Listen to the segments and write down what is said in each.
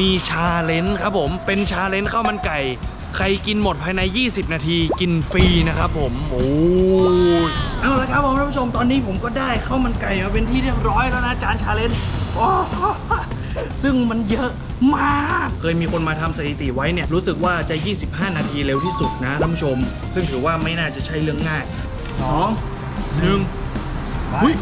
มีชาเลนจ์ครับผมเป็นชาเลนจ์ข้าวมันไก่ ใครกินหมดภายใน 20 นาทีกินฟรีนะครับผมโอ้ยเอาละครับผมท่านผู้ชมตอนนี้ผมก็ได้ข้าวมันไก่มาเป็นที่เรียบร้อยแล้วนะจานชาเลนจ์โอ้ซึ่งมันเยอะมาก เคยมีคนมาทำสถิติไว้เนี่ยรู้สึกว่าจะ 25 นาทีเร็วที่สุดนะท่านผู้ชม ซึ่งถือว่าไม่น่าจะใช่เรื่องง่ายสองหนึ่งหุ้ย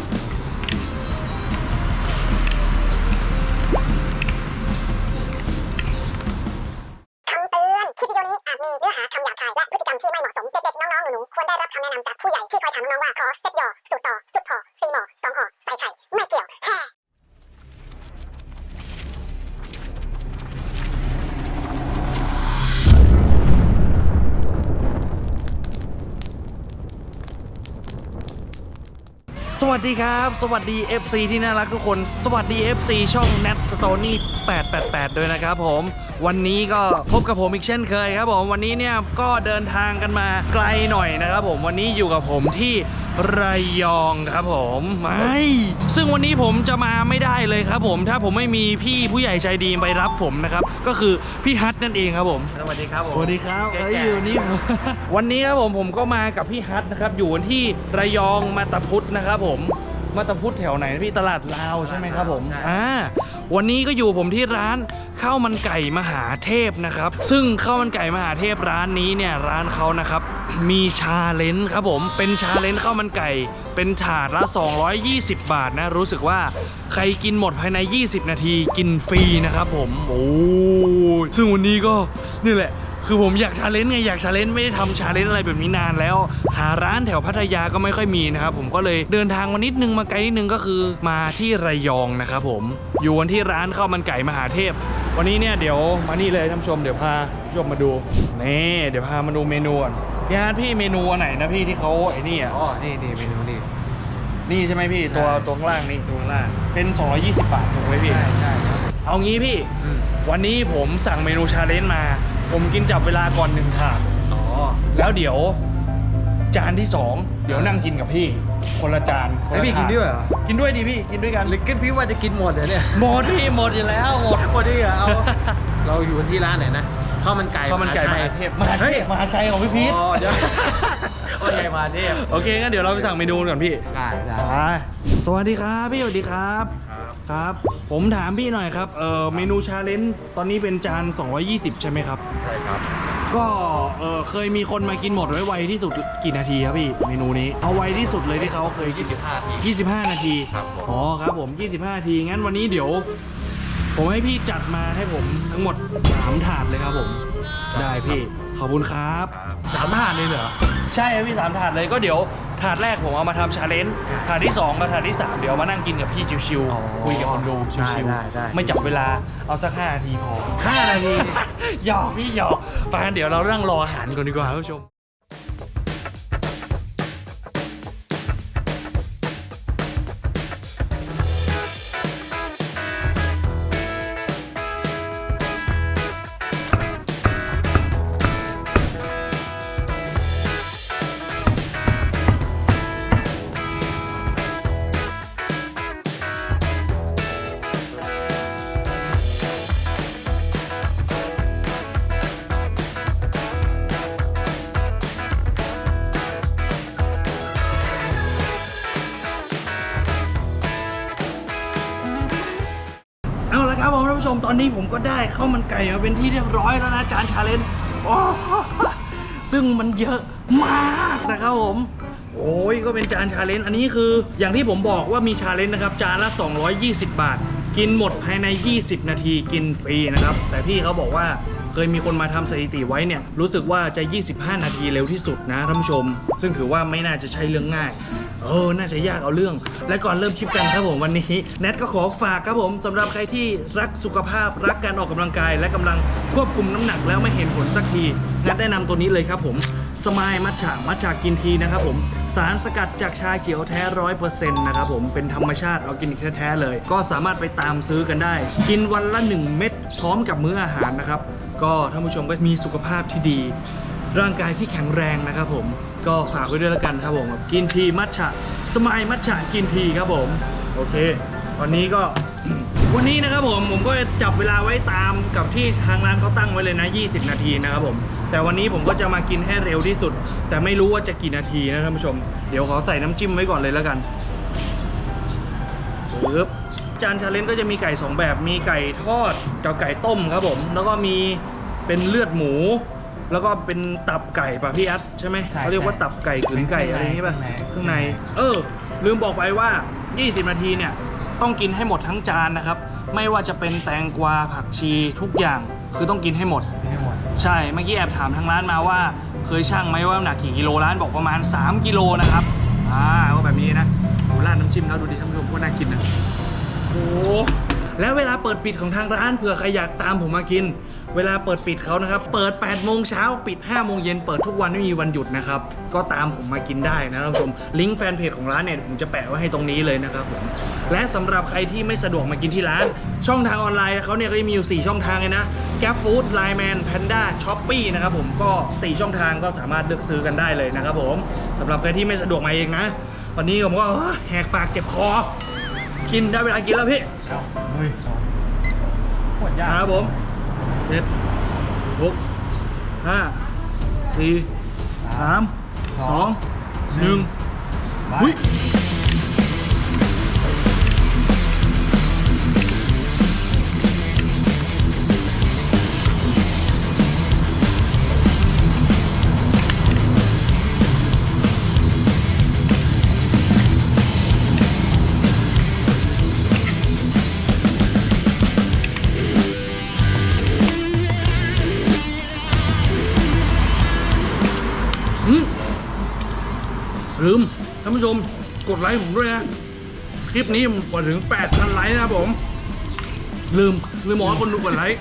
วัสดีครับ สวัสดี FC ที่น่ารักทุกคน สวัสดี FC ช่อง Nat Stony 888 ด้วยนะครับผม วันนี้ก็พบกับผมอีกเช่นเคยครับผม วันนี้เนี่ยก็เดินทางกันมาไกลหน่อยนะครับผม วันนี้อยู่กับผมที่ ระยองครับผมไม่ซึ่งวันนี้ผมจะมาไม่ได้เลยครับผมถ้าผมไม่มีพี่ผู้ใหญ่ใจดีไปรับผมนะครับ ก็คือพี่ฮัทนั่นเองครับผมสวัสดีครับผมสวัสดีครับแก่ๆเอ้ยอยู่นี่วันนี้ครับผมผมก็มากับพี่ฮัทนะครับอยู่ที่ระยองมาตาพุธนะครับผมมาตาพุธแถวไหนนะพี่ตลาดลาวใช่ไหมครับผมใช่อ่าวันนี้ก็อยู่ผมที่ร้าน ข้าวมันไก่มหาเทพนะครับ ซึ่งข้าวมันไก่มหาเทพร้านนี้เนี่ยร้านเขานะครับมีชาเลนจ์ครับผมเป็นชาเลนจ์ข้าวมันไก่ เป็นถาดละ 220 บาทนะ รู้สึกว่าใครกินหมดภายใน 20 นาทีกินฟรีนะครับผมโอ้ยซึ่งวันนี้ก็นี่แหละ คือผมอยากชาเลนจ์ไงอยากชาเลนจ์ไม่ได้ทำชาเลนจ์อะไรแบบนี้นานแล้ว หาร้านแถวพัทยาก็ไม่ค่อยมีนะครับผมก็เลยเดินทางมานิดนึงมาไกลนิดนึงก็คือมาที่ระยองนะครับผมอยู่กันที่ร้านข้าวมันไก่มหาเทพ วันนี้เนี่ยเดี๋ยวมานี่เลยท่านผู้ชมเดี๋ยวพาผู้ชมมาดูนี่เดี๋ยวพามาดูเมนูก่อนพี่ฮาร์ดพี่เมนูอันไหนนะพี่ที่เขาไอ้นี่อะอ๋อ นี่นี่เมนูนี่ นี่ใช่ไหมพี่ตัวใช่ ตัวข้างล่างนี่ดูข้างล่างเป็น 220 บาทถูกไหมพี่ ใช่ใช่ครับ เอางี้พี่ อืม วันนี้ผมสั่งเมนูชาเลนจ์มา ผมกินจับเวลาก่อนหนึ่งถาดอ๋อ แล้วเดี๋ยว จานที่สองเดี๋ยวนั่งกินกับพี่ คนละจานคให้ละพี่กินถาด้วยเหรอกินด้วยดิพี่กินด้วยกันหรือกินพี่ว่าจะกินหมดเหรอเนี่ยหมดพี่หมดอยู่แล้วหมดหมดดิเหรอเอา เราอยู่ที่ร้านไหนนะข้าวมันไก่ข้าวมันไก่มชัยหาเทพมหาเทเฮ้ยพมหาชัยของพี่พีทอ๋อเดี๋ยวโอเคมาเทพโอเคงั้นเดี๋ยวเราไปสั่งเมนูก่อนพี่ได้ได้ ไปสวัสดีครับพี่สวัสดีครับ ครับ ผมถามพี่หน่อยครับเออเมนูชาเลนจ์ตอนนี้เป็นจาน 220 ใช่ไหมครับ ใช่ครับ ก็เออเคยมีคนมากินหมดไว้ไวที่สุดกี่นาทีครับพี่เมนูนี้เอาไวที่สุดเลยที่เขาเคยกิน25ที25 นาทีครับผม อ๋อครับผม 25 นาทีงั้นวันนี้เดี๋ยว ผมให้พี่จัดมาให้ผมทั้งหมด 3 ถาดเลยครับผม ได้พี่ขอบคุณครับ สามถาดเลยเหรอ ใช่ครับพี่สามถาดเลยก็เดี๋ยว ถาดแรกผมเอามาทำชาเลนจ์ถาดที่2กับถาดที่ 3 เดี๋ยวมานั่งกินกับพี่ชิวอ๋อๆ คุยกับคนดูชิวได้ได้ๆไม่จับเวลาเอาสัก5นาทีพอ5นาที หยอกพี่หยอกไปงั้นเดี๋ยวเรานั่งรออาหารก่อนดีกว่าท่านผู้ชม อนนี้ผมก็ได้ข้าวมันไก่มาเป็นที่เรียบร้อยแล้วนะจานชาเลนจ์ซึ่งมันเยอะมากนะครับผมโอ้ยก็เป็นจานชาเลนจ์อันนี้คืออย่างที่ผมบอกว่ามีชาเลนจ์นะครับจานละ 220 บาท กินหมดภายใน 20 นาทีกินฟรีนะครับ แต่พี่เขาบอกว่าเคยมีคนมาทำสถิติไว้เนี่ยรู้สึกว่าจะ 25 นาทีเร็วที่สุดนะท่านผู้ชม ซึ่งถือว่าไม่น่าจะใช่เรื่องง่าย เออ น่าจะยากเอาเรื่อง และก่อนเริ่มคลิปกันครับผมวันนี้แนทก็ขอฝากครับผมสำหรับใครที่รักสุขภาพรักการออกกำลังกาย และกำลังควบคุมน้ำหนักแล้วไม่เห็นผลสักทีแนทแนะนำตัวนี้เลยครับผมสมายมัทฉะมัทฉะกินทีนะครับผมสารสกัดจากชาเขียวแท้ร้อยเปอร์เซ็นต์นะครับผมเป็นธรรมชาติออร์แกนิกแท้ๆเลย ก็สามารถไปตามซื้อกันได้ กินวันละ 1 เม็ดพร้อมกับมื้ออาหารนะครับ ก็ท่านผู้ชมก็มีสุขภาพที่ดี ร่างกายที่แข็งแรงนะครับผม ก็ฝากไว้ด้วยแล้วกันครับผมกินทีมัทฉะสมายมัทฉะกินทีครับผมโอเคตอนนี้ก็ วันนี้นะครับผมผมก็จะจับเวลาไว้ตามกับที่ทางร้านเขาตั้งไว้เลยนะ 20 นาทีนะครับผม แต่วันนี้ผมก็จะมากินให้เร็วที่สุด แต่ไม่รู้ว่าจะกี่นาทีนะท่านผู้ชม เดี๋ยวขอใส่น้ำจิ้มไว้ก่อนเลยแล้วกันปึ๊บจานชาเลนจ์ก็จะมีไก่ 2 แบบ มีไก่ทอดกับไก่ต้มครับผม แล้วก็มีเป็นเลือดหมู แล้วก็เป็นตับไก่ป่ะพี่อัดใช่ไหมใช่เขาเรียกว่าตับไก่กึ๋นไก่อะไรอย่างงี้ป่ะเคเครื่รื่อองงในใน เออ ลืมบอกไปว่า 20 นาทีเนี่ย ต้องกินให้หมดทั้งจานนะครับ ไม่ว่าจะเป็นแตงกวาผักชีทุกอย่างคือต้องกินให้หมด ให้หมด ใช่เมื่อกี้แอบถามทางร้านมาว่า เคยชั่งไหมว่าน้ำหนักกี่กิโลร้านบอกประมาณ 3 กิโลนะครับอ่าก็แบบนี้นะโหราดน้ำจิ้มแล้วดูดิท่านผู้ชมก็น่ากินนะโอ้โห แล้วเวลาเปิดปิดของทางร้านเผื่อใครอยากตามผมมากิน เวลาเปิดปิดเขานะครับ เปิด8โมงเช้าปิด5โมงเย็นเปิดทุกวันไม่มีวันหยุดนะครับ ก็ตามผมมากินได้นะท่านผู้ชมลิงก์แฟนเพจของร้านเนี่ยผมจะแปะไว้ให้ตรงนี้เลยนะครับผมและสำหรับใครที่ไม่สะดวกมากินที่ร้าน ช่องทางออนไลน์เขาเนี่ยก็จะมีอยู่ 4 ช่องทางเลยนะ g a p Food Line Man Panda Shopee นะครับผมก็ 4 ช่องทางก็สามารถเลือกซื้อกันได้เลยนะครับผมสำหรับใครที่ไม่สะดวกมาเองนะตอนนี้ผมก็แหกปากเจ็บคอ กินได้เวลากินแล้วพี่ อ้าเฮ้ยโคตรยากครับผมเจ็ดหกห้าสี่สามสองหนึ่งไปหุ้ย ลืมท่านผู้ชมกดไลค์ผมด้วยนะ คลิปนี้ผมกว่าถึง8,000ไลค์นะครับผม ลืมลืมบอกคนดูกดไลค์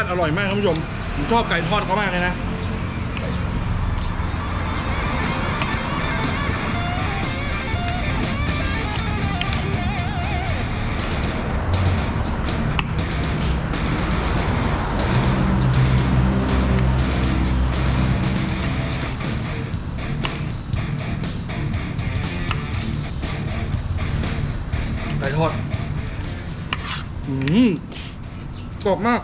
าติอร่อยมากท่านผู้ชม ผมชอบไก่ทอดเขามากเลยนะไก่ทอด อืมกรอบมาก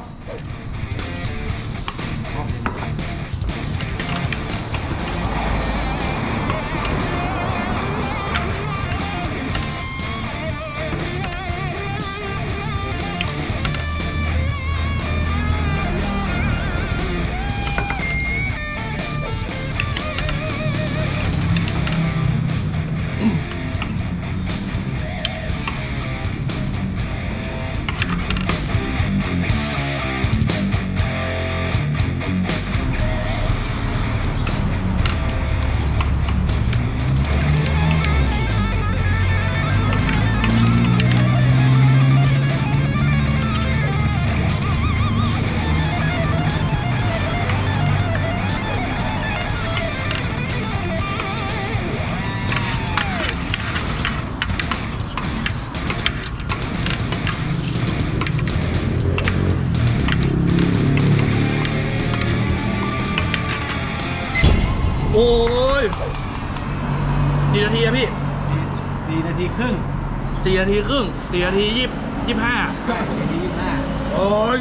นาทีครึ่งสี่นาทียี่ยี่ห้าใช่สี่นาทียี่สิบห้าโอ้ย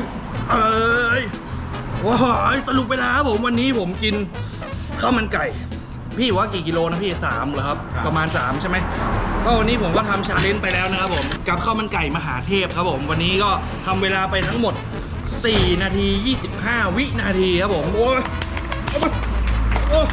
เอ้ยว้ายสรุปไปแล้วครับผมวันนี้ผมกินข้าวมันไก่ พี่ว่ากี่กิโลนะพี่สามเหรอครับ ประมาณ3ใช่ไหมก็วันนี้ผมก็ทำชาเลนจ์ไปแล้วนะครับผมกับข้าวมันไก่มหาเทพครับผม วันนี้ก็ทำเวลาไปทั้งหมด 4 นาที 25 วินาทีครับผมโอ้ยโอ้ยโอ้ย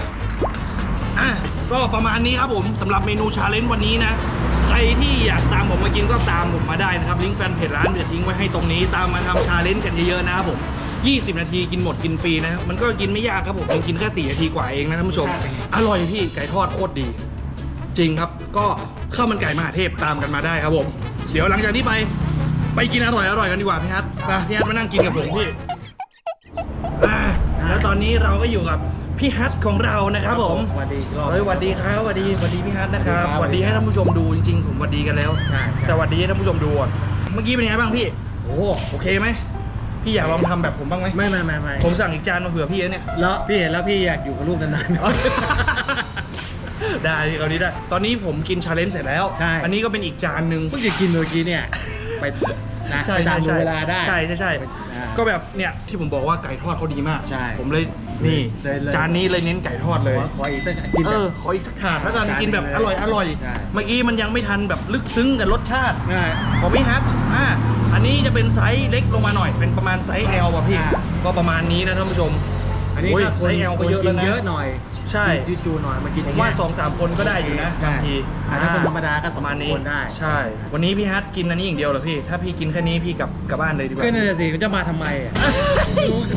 อะก็ประมาณนี้ครับผมสำหรับเมนูชาเลนจ์วันนี้นะใค รที่อยากตามผมมากินก็ตามผมมาได้นะครับ ลิงก์แฟนเพจร้านเดี๋ยวทิ้งไว้ให้ตรงนี้ตามมาทำชาเลนจ์กันเยอะๆนะครับผม 20 นาทีกินหมดกินฟรีนะมันก็กินไม่ยากครับผมมันกินแค่ 4 นาทีกว่าเองนะท่านผู้ชม อร่อยพี่ไก่ทอดโคตรดี จริงครับก็ข้าวมันไก่มหาเทพตามกันมาได้ครับผม เดี๋ยวหลังจากนี้ไปไปกินอร่อยอร่อยกันดีกว่าพี่ฮัทไปพี่ฮัทมานั่งกินกับผมพี่อ่าแล้วตอนนี้เราก็อยู่กับ พี่ฮัทของเรานะครับผมสวัสดีอีกรอบ เฮ้ยสวัสดีครับสวัสดีสวัสดีพี่ฮัทนะครับครับสวัสดีให้ท่านผู้ชมดูจริงๆผมสวัสดีกันแล้ว ใช่ใช่ แต่สวัสดีให้ท่านผู้ชมดูก่อนเมื่อกี้เป็นไงบ้างพี่ โอ้โอเคไหมพี่อยากลองทำแบบผมบ้างไหมไม่ไม่ไม่ไม่ผมสั่งอีกจานมาเผื่อพี่นะเนี่ย แล้วพี่เห็นแล้วพี่อยากอยู่กับลูกนานๆ ได้คราวนี้ได้ ตอนนี้ผมกินชาเลนจ์เสร็จแล้ว ใช่ อันนี้ก็เป็นอีกจานหนึ่ง เพิ่งจะกินเมื่อกี้เนี่ยไปนะใช่ไปตามดูใช่เวลาได้ ใช่ใช่ใช่อ่าก็แบบเนี่ยที่ผมบอกว่าไก่ทอดเขาดีมาก ใช่ผมเลย นี่เลยเลย จานนี้เลยเน้นไก่ทอดเลยขอขออีกสักกินเอแบบ อ ขออีกสักถาดแล้วกันจานกินแบบหนึ่องเลยร่อยอร่อยใช่ เมื่อกี้มันยังไม่ทันแบบลึกซึ้งกับรสชาติ ง่าย ของพี่ฮัทอ่า อันนี้จะเป็นไซส์เล็กลงมาหน่อย เป็นประมาณไซส์ L ป่ะพี่ อ่า ก็ประมาณนี้นะท่านผู้ชมอันนี้โอ้ยก็ไซส์ L ก็เยอะกิแล้วนนะ เยอะหน่อย ใช่ที่จูหน่อยมากินผมว่าสองสามคนก็ได้อยู่นะใช่บางทีอ่าถ้าคนธรรมดาก็ประมาณนี้สองคนได้ใช่ วันนี้พี่ฮัทกินอันนี้อย่างเดียวเหรอพี่ ถ้าพี่กินแค่นี้พี่กลับกลับบ้านเลยดีกว่าก็นั่นแหละสิมันจะมาทำไมอะ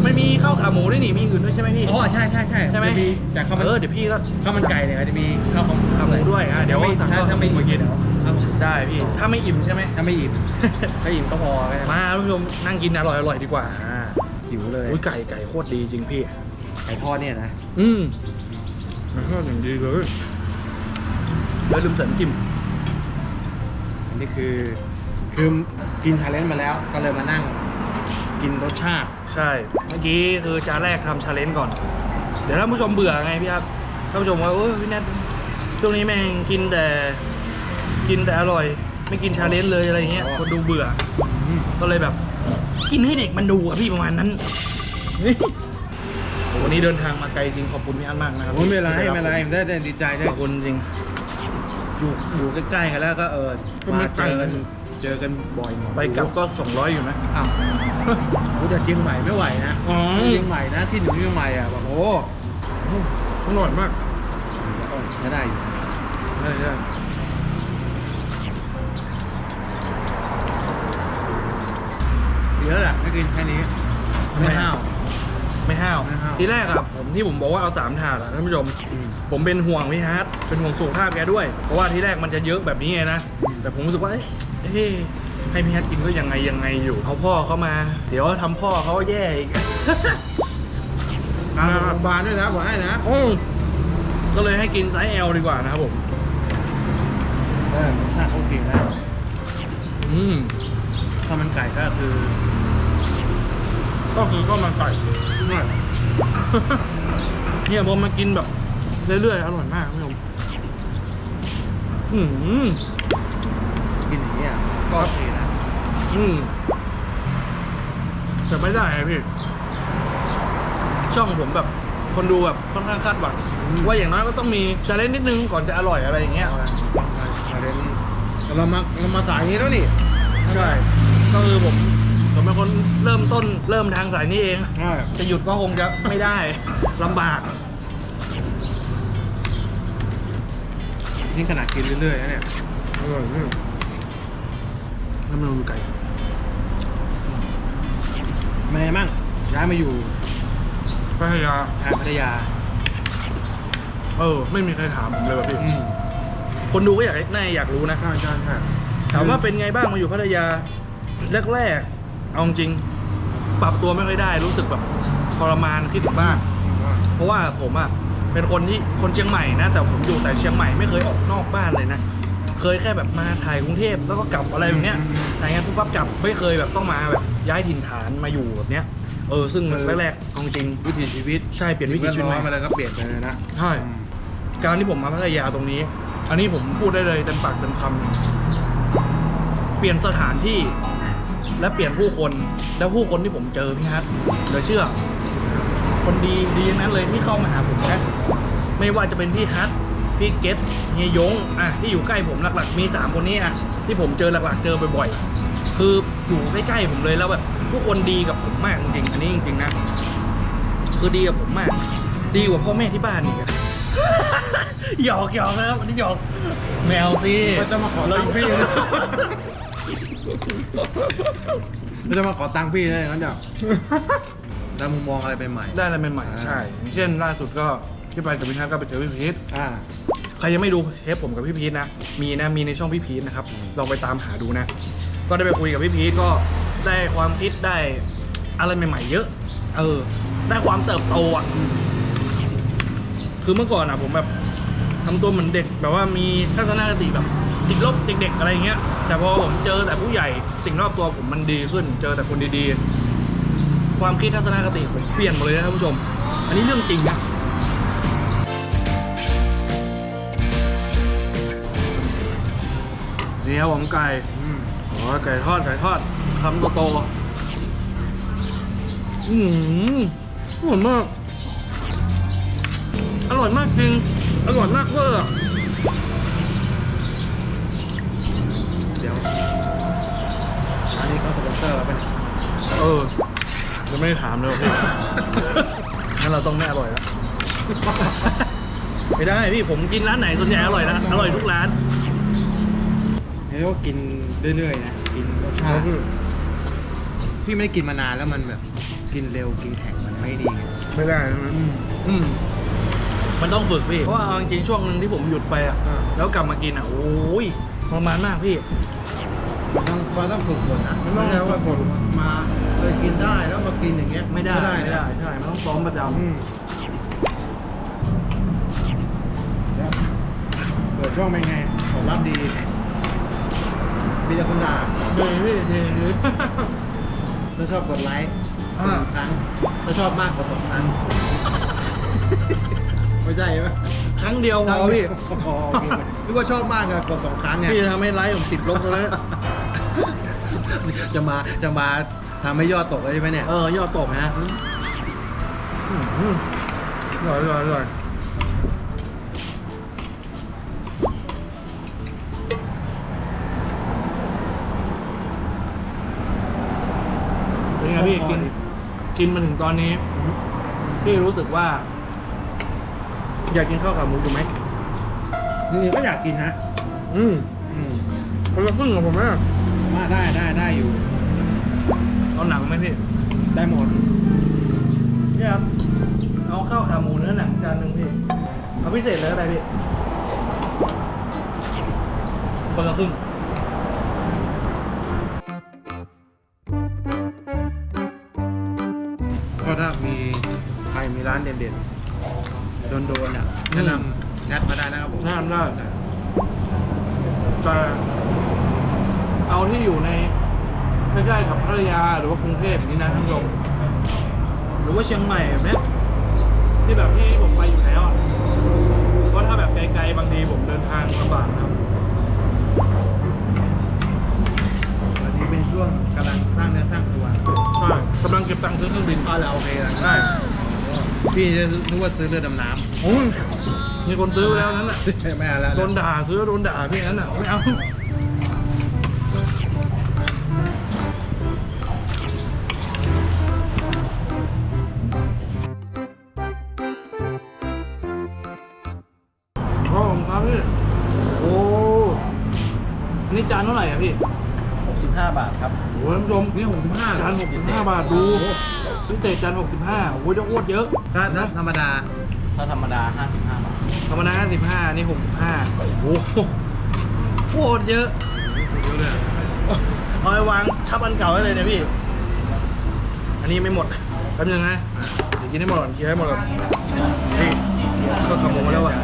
มันมีข้าวขาหมูด้วยนี่มีอื่นด้วยใช่ไหมพี่ อ๋อใช่ใช่ใช่ใช่ไหมจะมีแต่ข้าวมันเออเดี๋ยวพี่ก็ข้าวมันไก่เนี่ยจะมีข้าวของขาหมูด้วยอะเดี๋ยวไม่สั่งถ้าข้าวถ้าไม่มากินเดี๋ยวเอาได้พี่ ถ้าไม่อิ่มใช่ไหม ถ้าไม่อิ่ม ถ้าอิ่มก็พอก็ได้มาท่านผู้ชมนั่งกินอร่อยอร่อยดีกว่าอ่าหิวเลยอุ้ยไก่ไก่โคตรดีจริงพี่ ไก่ทอดเนี่ยนะ อืม มันก็อย่างดีเลยแล้วลืมเสริมจิ้มอันนี้คือคือกินชาเลนจ์มาแล้ว ก็เลยมานั่งกินรสชาติ ใช่ เมื่อกี้คือจานแรกทำชาเลนจ์ก่อน เดี๋ยวท่านผู้ชมเบื่อไงพี่ครับท่านผู้ชมว่าเออพี่แนทช่วงนี้แม่งกินแต่กินแต่อร่อย ไม่กินชาเลนจ์เลยอะไรเงี้ยคนดูเบื่อ ก็เลยแบบ กินให้เด็กมันดูอะพี่ประมาณนั้นนี่โอ้ วันนี้เดินทางมาไกลจริงขอบคุณพี่อันมากนะครับโอ้ยไม่เป็นไรที่ไม่เป็นไรได้ได้ดีใจได้ขอบคุณจริง อยู่อยู่ใกล้ๆกันแล้วก็เออก็ไม่มาไกล เจอกันเจอกันบ่อยหมดไปกลับก็ 200 อยู่นะ อ้าวโอ้แต่เชียงใหม่ไม่ไหวนะอ๋อ เชียงใหม่นะที่หนึ่งเชียงใหม่อะแบบโอ้อร่อยมากโอ้ใช้ได้อยู่ใช่ใช่เยอะแหละไม่กินแค่นี้ไม่ห้าว ไม่ห้าว ไม่ห้าว ทีแรกอะผมที่ผมบอกว่าเอาสามถาดอะท่านผู้ชม ผมเป็นห่วงพี่ฮาร์ดเป็นห่วงสุขภาพแกด้วย เพราะว่าที่แรกมันจะเยอะแบบนี้ไงนะ แต่ผมรู้สึกว่า เอ๊ะเอ๊ะให้พี่ฮาร์ดกินก็ยังไงยังไงอยู่เอาพ่อเขามา เดี๋ยวทำพ่อเขาแย่อีก อ่าโรงพยาบาลด้วยนะบอกให้นะอืมก็เลยให้กินไซส์ L ดีกว่านะครับผม เออรสชาติเขาเก่งนะอืม ข้าวมันไก่ก็คือ ก็คือก็มันไก่ เนี่ยพอมากินแบบเรื่อยๆ อร่อยมากคุณผู้ชมอืมกินอย่างนี้ยก็โอเคนะ อืมแต่ไม่ได้ไงพี่ ช่องผมแบบ คนดูแบบค่อนข้างคาดหวังว่าอย่างน้อยก็ต้องมีชาเลนจ์นิดนึงก่อนจะอร่อยอะไรอย่างเงี้ยเอาละประเด็นเรามาเรามาสายนี้แล้วนี่ ใช่ก็คือผมผม เป็นคนเริ่มต้นเริ่มทางสายนี้เอง ใช่จะหยุดก็คงจะไม่ได้ ลำบาก นี่ขนาดกินเรื่อยๆนะเนี่ย อร่อยมากน้ำมันดูไก่เป็นไงบ้างย้ายมาอยู่พัทยา ทางพัทยาเออ ไม่มีใครถามผมเลยว่ะพี่ อืมคนดูก็อยากน่าอยากรู้นะ ใช่ใช่ใช่ถามว่าเป็นไงบ้างมาอยู่พัทยาแรกๆ เอาจริงปรับตัวไม่ค่อยได้รู้สึกแบบทรมานคิดถึงบ้านเพราะว่าผมอะเป็นคนที่คนเชียงใหม่นะ แต่ผมอยู่แต่เชียงใหม่ไม่เคยออกนอกบ้านเลยนะ เคยแค่แบบมาถ่ายกรุงเทพแล้วก็กลับอะไรแบบเนี้ยถ่ายงานปุ๊บปั๊บกลับไม่เคยแบบต้องมาแบบย้ายถิ่นฐานมาอยู่แบบเนี้ยเออซึ่งแรกๆเอาจริงวิถีชีวิตใช่เปลี่ยนวิถีชีวิตแวดล้อมใหม่อะไรก็เปลี่ยนไปเลยนะใช่อืมการที่ผมมาพัทยาตรงนี้ อันนี้ผมพูดได้เลยเต็มปากเต็มคำเปลี่ยนสถานที่ และเปลี่ยนผู้คนและผู้คนที่ผมเจอพี่ฮัทเดี๋ยวเชื่อ คนดีดีทั้งนั้นเลยที่เข้ามาหาผมนะไม่ว่าจะเป็นพี่ฮัทพี่เกตเฮียยงอะที่อยู่ใกล้ผมหลักๆ มีสามคนนี้อะที่ผมเจอหลักๆ เจอบ่อยๆ คืออยู่ใกล้ๆผมเลยแล้วแบบทุกคนดีกับผมมากจริงๆอันนี้จริงๆนะคือดีกับผมมาก ดีกว่าพ่อแม่ที่บ้านอีกอะหยอกหยอกนะครับอันนี้หยอกแมวสิมันจะมาขอตังค์พี่ นะมันจะมาขอตังค์พี่ได้งั้นเดี๋ยวได้มุมมองอะไรใหม่ๆได้อะไรใหม่ๆใช่อย่างเช่นล่าสุดก็ที่ไปกับพี่ทัศน์ก็ไปเจอพี่พีทอ่าใครยังไม่ดูเทปผมกับพี่พีทนะ มีนะ มีในช่องพี่พีทนะครับอืมลองไปตามหาดูนะ ก็ได้ไปคุยกับพี่พีทก็ได้ความคิดได้อะไรใหม่ ๆ เยอะ เออ ได้ความเติบโตอะ คือเมื่อก่อนอะผมแบบทำตัวเหมือนเด็กแบบว่ามีทัศนคติแบบ ติดลบเด็กๆอะไรเงี้ย แต่พอผมเจอแต่ผู้ใหญ่สิ่งรอบตัวผมมันดีขึ้น เจอแต่คนดีๆ ความคิดทัศนคติผมเปลี่ยนหมดเลยนะท่านผู้ชม อันนี้เรื่องจริงนะนี่ครับผมไก่อืมโอ้ไก่ทอดไก่ทอดคำโตๆอืมอร่อยมาก อร่อยมากจริง อร่อยมากเวอร์ เออจะไม่ได้ถามเลยว่ะพี่ งั้นเราต้องไม่อร่อยแล้ว ไม่ได้พี่ผมกินร้านไหนส่วนใหญ่อร่อยนะอร่อยทุกร้านเรียกว่ากินเรื่อยๆนะ กินรสชาติพี่ไม่ได้กินมานานแล้วมันแบบ กินเร็วกินแข็งมันไม่ดีไงไม่ได้นะอืมมันต้องฝึกพี่เพราะว่าเอาจริงๆช่วงหนึ่งที่ผมหยุดไปอะอ่าแล้วกลับมากินอะโอ้ยทรมานมากพี่ มันต้องมันต้องฝึกฝนนะไม่ใช่ว่าผมมาเคยกินได้แล้วมากินอย่างเงี้ยไม่ได้ไม่ไม่ได้ได้นะใช่มันต้องซ้อมประจอืมแล้วเปิดช่องเป็นไงผลลัพธ์ดีมีแต่คนด่าำเฮ้ยพี่เฮ้ยเฮ้ยถ้าชอบกดไลค์อ่าหนึ่งครั้งถ้าชอบมากกว่าสองครั้งไม่ใช่ไหมครั้งเดียวพอพี่อ๋อโอเคนึกว่าชอบมากเลยกดสองครั้งไงพี่จะทำให้ไลฟ์ผมติดลบแล้ว จะมาจะมาทำให้ยอดตกเลยใช่ไหมเนี่ย เออยอดตกนะอืมอร่อยอร่อยอร่อยเป็นไงพี่กินกินมาถึงตอนนี้ พี่รู้สึกว่า อยากกินข้าวขาหมูอยู่ไหมจริงๆก็อยากกินนะ อืมอืมคนละครึ่งกับผมนะ มาได้ได้ได้อยู่ เอาหนังไหมพี่ ได้หมดพี่ครับ เอาข้าวขาหมูเนื้อหนังจานหนึ่งพี่ เอาพิเศษเลยก็ได้พี่ คนละครึ่งก็ถ้ามีใครมีร้านเด่นๆ โดนๆอะแนะนำแอดมาได้นะครับผม แนะนำได้จะ เอาที่อยู่ในใกล้ๆกับพัทยาหรือว่ากรุงเทพนี่นะท่านผู้ชมหรือว่าเชียงใหม่แบบเนี้ยที่แบบที่ผมไปอยู่แล้วอะเพราะถ้าแบบไกลๆบางทีผมเดินทางลำบากนะครับวันนี้เป็นช่วงกำลังสร้างเนื้อสร้างตัวใช่กำลังเก็บตังค์ซื้อเครื่องบินอ๋อแล้วโอเคแล้วใช่พี่จะนึกว่าซื้อเรือดำน้ำโอ้ยมีคนซื้อไปแล้วนั้นอะไม่เอาแล้วโดนด่าซื้อแล้วโดนด่าพี่นั้นอะไม่เอา นนี่จานเท่าไหร่อะพี่65 บาทครับ โอ้ยท่านผู้ชมนี่65จาน65 บาทดูพิเศษจาน65โอ้ยจะโคตรเยอะถ้าถ้าธรรมดาถ้าธรรมดา 55 บาท ธรรมดา55นี่65โอ้โหโคตรเยอะเยอะเลยอะเอาไปวางทับอันเก่าได้เลยเนี่ยพี่ อันนี้ไม่หมดแป๊บนึงนะเดี๋ยวกินให้หมดก่อนกินให้หมดก่อนนี่ก็ขับหมูมาแล้วอะ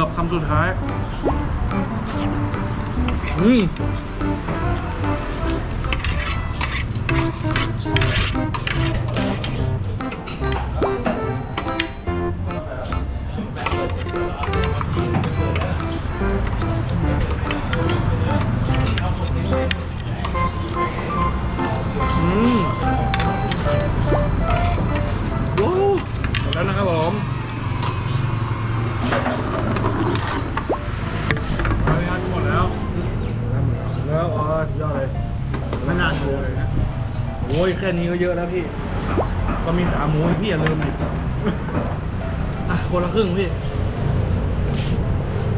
กือบคำสุดท้ายอืม ยแค่นี้ก็เยอะแล้วพี่ก็มีขาหมูอีกพี่อย่าลืมดิอะคนละครึ่งพี่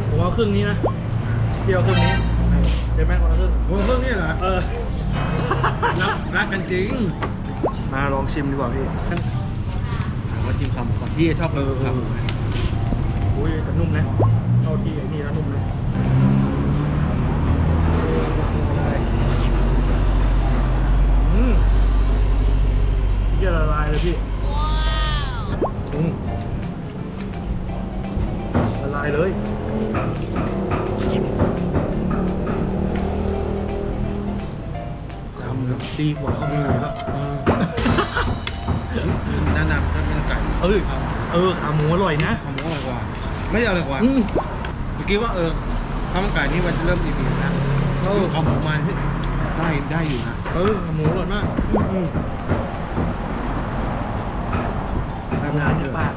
ผมเอาครึ่งนี้นะพี่เอาครึ่งนี้เดี๋ยวแม่งคนละครึ่งโอ้เพิ่งนี่เหรอเออรักรักกันจริง มาลองชิมดีกว่าพี่มาชิมขาหมูก่อนพี่ชอบเลยขาหมูนะอุ้ยแต่นุ่มนะเข้าที่ไอ้นี่แล้วนุ่มนะอื เยี่ยละลายเลยพี่อืมละลายเลยทำดีกว่าข้าวหมูแล้วแนะนำถ้าเป็นไก่เออเออขาหมูอร่อยนะขาหมูอร่อยกว่า ไม่ได้อร่อยกว่าอืมเมื่อกี้ว่าเออข้าวมันไก่นี่มันจะเริ่มอิ่มๆนะเออขาหมูมันได้ได้อยู่นะ เออขาหมูอร่อยมากอืมทำงานเถอะปาก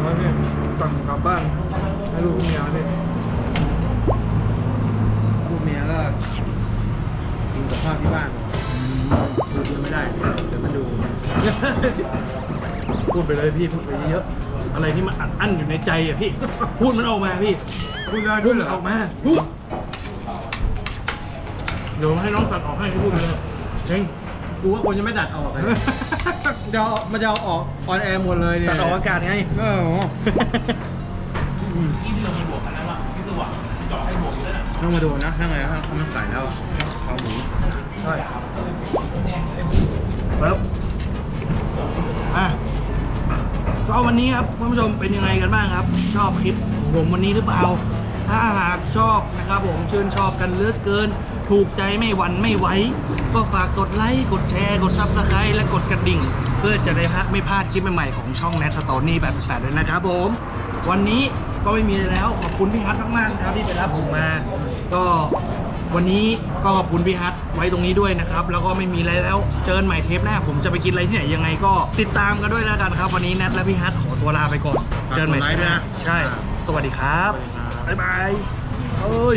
แล้วเนี่ยสั่งกลับบ้านให้ลูกเมียเนี่ยลูกเมียก็กินกับข้าวที่บ้านดูเยอะไม่ได้เดี๋ยวมันดู พูดไปเลยพี่พูดไปเยอะอะไรที่มันอัดอั้นอยู่ในใจอะพี่ พูดมันออกมาพี่พูดได้พูด้วดยเหรมันอออกมาพูดเดี๋ยวให้น้องตัดออกให้พี่พูดไปเลยเอง กูว่าคนจะไม่ตัดออกเลยจะเอามันจะเอาออกออนแอร์หมดเลยเนี่ยตัดออกอากาศไงเออต้องมาดูนะนั่งไงถ้าเขามันใส่แล้วอะขาหมูใช่แล้วอะก็วันนี้ครับท่านผู้ชมเป็นยังไงกันบ้างครับ ชอบคลิปของผมวันนี้หรือเปล่า ถ้าหากชอบนะครับผมชื่นชอบกันเหลือกเกิน ถูกใจไม่หวั่นไม่ไหวก็ฝากกดไลค์กดแชร์ กดซับสไครต์และกดกระดิ่ง เพื่อจะได้พลาดไม่พลาดคลิปใหม่ๆของช่องแนทสตอรี่แบบแปดเลยนะครับผม วันนี้ก็ไม่มีอะไรแล้วขอบคุณพี่ฮัทมากๆนะครับที่ไปรับผมมา ก็วันนี้ก็ขอบคุณพี่ฮัทไว้ตรงนี้ด้วยนะครับ แล้วก็ไม่มีอะไรแล้วเจอกันใหม่เทปหน้า ผมจะไปกินอะไรที่ไหนยังไงก็ติดตามกันด้วยแล้วกันครับ วันนี้แนทและพี่ฮัทขอตัวลาไปก่อน เจอกันใหม่เทปหน้าใช่ สวัสดีครับ บ๊ายบายเอ้ย